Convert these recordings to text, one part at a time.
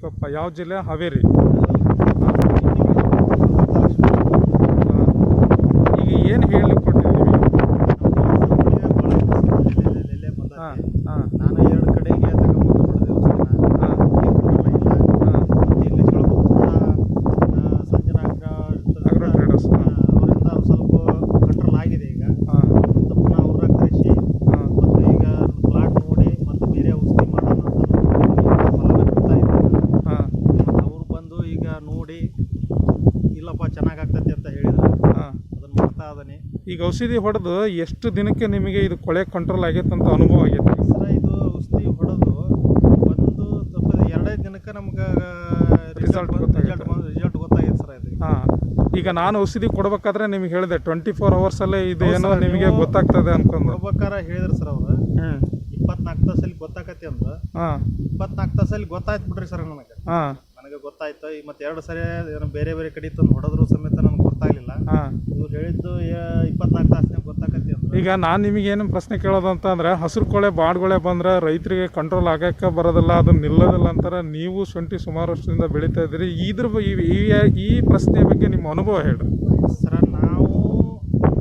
ಗೋಣಿಕೊಪ್ಪ ಯಾವ ಜಿಲ್ಲೆ? ಹಾವೇರಿ ಈಗ ಏನು ಹೇಳಲಿಕ್ಕೆ ಕೊಟ್ಟಿದ್ದೀವಿ ಹಾಂ ಹಾಂ ನಾನು ಎರಡು ಕಡೆಗೆ ತಗೊಂಬಂದು ಹೊಡೆದೆ ಔಷಧಿನ. ಹಾಂ ಇಲ್ಲ. ಹಾಂ ಇಲ್ಲಿ ಚಿಳಗುಪ್ಪದ, ಆ, ಸಂಜನಾಂಗ ಇರ್ತದೆ. Agro traders, ಆ, ಅವರಿಂದ ಸ್ವಲ್ಪ ಕಂಟ್ರೋಲ್ ಆಗಿದೆ ಈಗ ಹಾಂ ಮತ್ತು ಪುನಃ ಅವ್ರನ್ನ ಕರೆಸಿ ಹಾಂ ಮತ್ತು ಈಗ ಪ್ಲಾಟ್ ನೋಡಿ ಮತ್ತು ಬೇರೆ ಔಷಧಿ ಮಾಡೋಣ ಅಂತ ಫಲನ ಕೊಡ್ತಾ ಇದ್ದಾರೆ ಹಾಂ ಮತ್ತು ಅವ್ರು ಬಂದು ಈಗ ನೋಡಿ ಇಲ್ಲಪ್ಪ ಚೆನ್ನಾಗಾಗ್ತೈತಿ ಅಂತ ಹೇಳಿದ್ರು. ಹಾಂ. ಅದನ್ನು ಮಾಡ್ತಾ ಇದ್ದಾನೆ. ಈಗ ಔಷಧಿ ಹೊಡೆದು ಎಷ್ಟು ದಿನಕ್ಕೆ ನಿಮಗೆ ಇದು ಕೊಳೆ ಕಂಟ್ರೋಲ್ ಆಗೈತೆ ಅಂತ ಅನುಭವ ಆಗೈತೆ? ಸರ ಇದು ಔಷಧಿ ಹೊಡೆದು ಒಂದು ಸ್ವಲ್ಪ ಎರಡೇ ದಿನಕ್ಕೆ ನಮ್ಗೆ ರಿಸಲ್ಟ್. ರಿಸಲ್ಟ್ ರಿಸಲ್ಟ್ ಗೊತ್ತಾಗೈತೆ. ಸರ್ ಇದು. ಹಾಂ. ಈಗ ನಾನು ಔಷಧಿ ಕೊಡ್ಬೇಕಾದ್ರೆ ನಿಮ್ಗೆ ಹೇಳಿದೆ ಟ್ವೆಂಟಿ ಫೋರ್ ಅವರ್ಸಲ್ಲೇ ಇದು ಏನೋ ನಿಮಗೆ ಗೊತ್ತಾಗ್ತದೆ ಅನ್ಕೊಂಡು ಕೊಡ್ಬೇಕಾರ ಹೇಳಿದ್ರು ಸರ್ ಅವರು. ಇಪ್ಪತ್ನಾಲ್ಕು ತಾಸಲ್ಲಿ ಗೊತ್ತಾಗತ್ತೆ ಅಂತ ಹಾಂ. ಇಪ್ಪತ್ನಾಲ್ಕು ತಾಸಲ್ಲಿ ಗೊತ್ತಾಯ್ತು ಬಿಡ್ರಿ ಸರ್ ನನಗೆ. ಹಾಂ. ಗೊತ್ತಾಯ್ತು. ಈಗ ಮತ್ತೆ ಎರಡು ಸರಿ ಏನೋ ಬೇರೆ ಬೇರೆ ಕಡೆ ತಂದು ಹೊಡೆದ್ರು ಸಮೇತ ನನಗೆ ಗೊತ್ತಾಗ್ಲಿಲ್ಲ. ಹಾಂ. ಇವ್ರು ಹೇಳಿದ್ದು ಇಪ್ಪತ್ನಾಲ್ಕು ತಾಸಿನ ಗೊತ್ತಾಕತಿ ಅಂತ ಈಗ ನಾನು ನಿಮಗೇನು ಪ್ರಶ್ನೆ ಕೇಳೋದು ಅಂತಂದ್ರೆ ಹಸಿರು ಕೊಳೆ ಬಾಡ್ಗೊಳೆ ಬಂದ್ರೆ ರೈತರಿಗೆ ಕಂಟ್ರೋಲ್ ಆಗಕ್ಕೆ ಬರೋದಿಲ್ಲ ಅದು ನಿಲ್ಲೋದಿಲ್ಲ ಅಂತಾರೆ ನೀವು ಶುಂಠಿ ಸುಮಾರು ವರ್ಷದಿಂದ ಬೆಳೀತಾ ಇದ್ದೀರಿ. ಇದ್ರ ಈ- ಪ್ರಶ್ನೆ ಬಗ್ಗೆ ನಿಮ್ಮ ಅನುಭವ ಹೇಳಿ ಸರ ನಾವು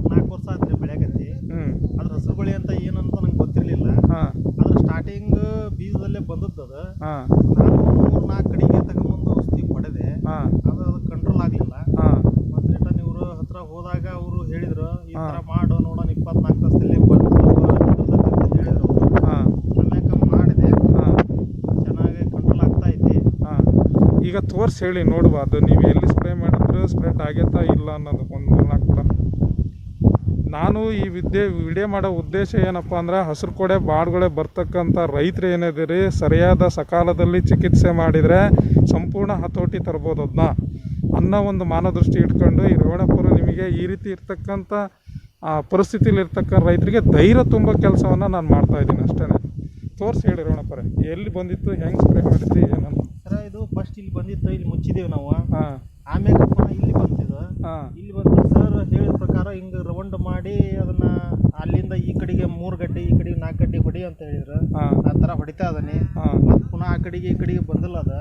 ನಾಲ್ಕು ವರ್ಷ ಆತ್ರಿ ಬೆಳೆಯಕತ್ತಿ. ಹ್ಞೂ ಅದ್ರ ಹಸಿರು ಬಳಿ ಅಂತ ಏನಂತ ನಂಗೆ ಗೊತ್ತಿರಲಿಲ್ಲ. ಹಾಂ. ಅದ್ರ ಸ್ಟಾರ್ಟಿಂಗ್ ಬೀಜದಲ್ಲೇ ಬಂದದ್ದು ಅದು. ಹಾಂ. ನಾನು ಮೂರು ನಾಲ್ಕು ಕಡೆಗೆ ತಗೊಂಬಂದು ಔಷಧಿ ಪಡೆದೆ ಹಾಂ ಅದು ಅದು ಕಂಟ್ರೋಲ್ ಆಗಲಿಲ್ಲ ಹಾಂ ಮತ್ತು ರಿಟರ್ನ್ ಇವರು ಹತ್ರ ಹೋದಾಗ ಅವರು ಹೇಳಿದರು ಈ ಥರ ಹಾ. ಮಾಡು ನೋಡೋಣ ಇಪ್ಪತ್ನಾಲ್ಕು ತಾಸದಲ್ಲಿ ಬಂದು ಅಂತ ಹೇಳಿದರು ಹಾಂ ಆಮ್ಯಾಕ ಮಾಡಿದೆ ಹಾಂ ಚೆನ್ನಾಗಿ ಕಂಟ್ರೋಲ್ ಆಗ್ತಾ ಐತಿ ಹಾಂ ಈಗ ತೋರಿಸಿ ಹೇಳಿ ನೋಡುವ. ಅದು ನೀವು ಎಲ್ಲಿ ಸ್ಪ್ರೇ ಮಾಡಿದ್ರು ಸ್ಪ್ರೆಡ್ ಆಗೈತಾ ಇಲ್ಲ ಅನ್ನೋದು ಒಂದು ಮೂರ್ನಾಲ್ಕು ಕೂಡ. ನಾನು ಈ ವಿದ್ಯೆ ವಿಡಿಯೋ ಮಾಡೋ ಉದ್ದೇಶ ಏನಪ್ಪ ಅಂದ್ರೆ ಹಸಿರು ಕೊಡೆ ಬಾಡ್ಗೊಳೆ ಬರ್ತಕ್ಕಂಥ ರೈತರು ಏನಿದ್ದೀರಿ ಸರಿಯಾದ ಸಕಾಲದಲ್ಲಿ ಚಿಕಿತ್ಸೆ ಮಾಡಿದರೆ ಸಂಪೂರ್ಣ ಹತೋಟಿ ತರ್ಬೋದು ಅದನ್ನ ಅನ್ನೋ ಒಂದು ಮಾನದೃಷ್ಟಿ ಇಟ್ಕೊಂಡು ಈ ರೋಣಪುರ ನಿಮಗೆ ಈ ರೀತಿ ಇರ್ತಕ್ಕಂಥ ಆ, ಪರಿಸ್ಥಿತಿಲಿ ಇರ್ತಕ್ಕಂಥ ರೈತರಿಗೆ ಧೈರ್ಯ ತುಂಬ ಕೆಲಸವನ್ನು ನಾನು ಮಾಡ್ತಾ ಇದ್ದೀನಿ ಅಷ್ಟೇ ತೋರಿಸಿ ಹೇಳಿ ರೋಣಪುರ ಎಲ್ಲಿ ಬಂದಿತ್ತು ಹೆಂಗೆ ಸ್ಪ್ರೇ ಮಾಡಿದ್ರಿ ಏನಂತ ಸರ ಇದು ಫಸ್ಟ್ ಇಲ್ಲಿ ಮುಚ್ಚಿದ್ದೇವೆ ನಾವು. ಆಮೇಲೆ ಇಲ್ಲಿ ಬಂತಿದ್ದು ಹಾಂ. ಇಲ್ಲಿ ಬಂದು ಸರ್ ಹೇಳಿದ ಪ್ರಕಾರ ಹಿಂಗ ರೌಂಡ್ ಮಾಡಿ ಅದನ್ನ ಅಲ್ಲಿಂದ ಈ ಕಡೆಗೆ ಮೂರ್ ಗಡ್ಡೆ ಈ ಕಡೆಗೆ ನಾಲ್ಕು ಗಡ್ಡೆ ಹೊಡಿ ಅಂತ ಹೇಳಿದ್ರು. ಆ ತರ ಹೊಡಿತಾ ಇದ್ದಾನೆ ಮತ್ ಪುನಃ ಆ ಕಡೆಗೆ ಈ ಕಡೆಗೆ ಬಂದಿಲ್ಲ ಅದ.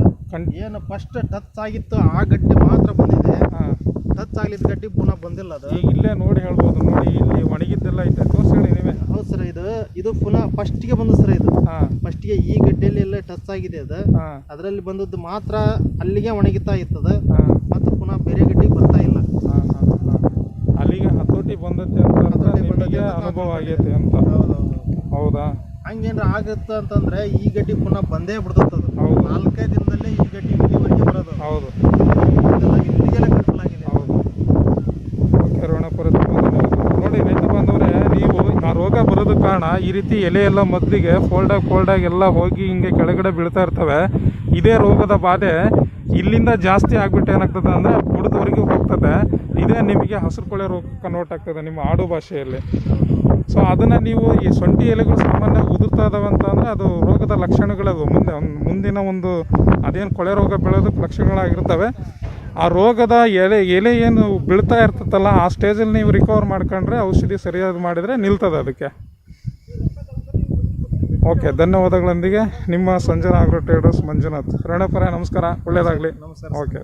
ಏನು ಫಸ್ಟ್ ಟಚ್ ಆಗಿತ್ತು ಆ ಗಡ್ಡೆ ಮಾತ್ರ ಬಂದಿದೆ. ಟಚ್ ಆಗ್ಲಿದ್ದ ಗಡ್ಡೆ ಪುನಃ ಬಂದಿಲ್ಲ ಅದ. ಇಲ್ಲೇ ನೋಡಿ ಹೇಳ್ಬೋದು ನೋಡಿ ಇಲ್ಲಿ ಒಣಗಿದ್ದೆಲ್ಲ ಐತೆ ತೋರಿಸ್ಕೊಳ್ಳಿ ನೀವೇ. ಹೌದು ಸರ್ ಇದು ಇದು ಪುನಃ ಫಸ್ಟ್ಗೆ ಬಂದು ಸರ್ ಇದು. ಹಾಂ. ಫಸ್ಟಿಗೆ ಈ ಗಡ್ಡೆಯಲ್ಲಿ ಎಲ್ಲ ಟಚ್ ಆಗಿದೆ ಅದು. ಅದರಲ್ಲಿ ಬಂದದ್ದು ಮಾತ್ರ ಅಲ್ಲಿಗೆ ಒಣಗಿತಾ ಇತ್ತದ ಹಾಂ. ಮತ್ತು ಪುನಃ ಬೇರೆ ಗಡ್ಡೆಗೆ ಬರ್ತಾ ಇಲ್ಲ. ಹಾಂ ಹಾಂ ಹಾಂ. ಅಲ್ಲಿಗೆ ಹತೋಟಿ ಬಂದತ್ತೆ ಅಂತ ನಿಮಗೆ ಅನುಭವ ಆಗೈತೆ ಅಂತ. ಹೌದಾ ಹಂಗೇನ್ರ ಆಗತ್ತ ಅಂತಂದ್ರೆ ಈ ಗಡ್ಡಿ ಪುನಃ ಬಂದೇ ಬಿಡ್ತದ. ನಾಲ್ಕೈದು ದಿನದಲ್ಲೇ ಈ ಗಡ್ಡಿ ಇಲ್ಲಿವರೆಗೆ ಬರೋದು ಹೌದು ಇಲ್ಲಿಗೆಲ್ಲ ಕಂಟ್ರೋಲ್ ಆಗಿದೆ ಹೌದು ಓಕೆ ರೋಣಪುರ ನೋಡಿ ರೈತ ಬಾಂಧವರೇ ನೀವು ಆ ರೋಗ ಬರೋದು ಕಾರಣ ಈ ರೀತಿ ಎಲೆ ಎಲ್ಲ ಮೊದಲಿಗೆ ಫೋಲ್ಡಾಗಿ ಫೋಲ್ಡಾಗಿ ಎಲ್ಲ ಹೋಗಿ ಹಿಂಗೆ ಕೆಳಗಡೆ ಬೀಳ್ತಾ ಇರ್ತವೆ. ಇದೇ ರೋಗದ ಬಾಧೆ ಇಲ್ಲಿಂದ ಜಾಸ್ತಿ ಆಗಿಬಿಟ್ಟು ಏನಾಗ್ತದೆ ಅಂದರೆ ಬುಡದವರೆಗೂ ಹೋಗ್ತದೆ. ಇದೇ ನಿಮಗೆ ಹಸಿರು ಕೊಳೆ ರೋಗ ಕನ್ವರ್ಟ್ ಆಗ್ತದೆ ನಿಮ್ಮ ಆಡು ಭಾಷೆಯಲ್ಲಿ. ಸೊ ಅದನ್ನು ನೀವು ಈ ಸೊಂಟಿ ಎಲೆಗಳು ಸಾಮಾನ್ಯ ಉದುರ್ತಾ ಇದಾವೆ ಅಂತ ಅಂದರೆ ಅದು ರೋಗದ ಲಕ್ಷಣಗಳದು. ಮುಂದೆ, ಮುಂದಿನ ಒಂದು ಅದೇನು ಕೊಳೆ ರೋಗ ಬೆಳೆಯೋದಕ್ಕೆ ಲಕ್ಷಣಗಳಾಗಿರ್ತವೆ. ಆ ರೋಗದ ಎಲೆ ಎಲೆ ಏನು ಬೀಳ್ತಾ ಇರ್ತದಲ್ಲ ಆ ಸ್ಟೇಜಲ್ಲಿ ನೀವು ರಿಕವರ್ ಮಾಡ್ಕೊಂಡ್ರೆ ಔಷಧಿ ಸರಿಯಾಗಿ ಮಾಡಿದರೆ ನಿಲ್ತದೆ ಅದಕ್ಕೆ. ಓಕೆ ಧನ್ಯವಾದಗಳೊಂದಿಗೆ. ನಿಮ್ಮ ಸಂಜನಾ ಆಗ್ರೋ ಟ್ರೇಡರ್ಸ್ ಮಂಜುನಾಥ್. ರಣಪರ ನಮಸ್ಕಾರ. ಒಳ್ಳೆಯದಾಗಲಿ ಓಕೆ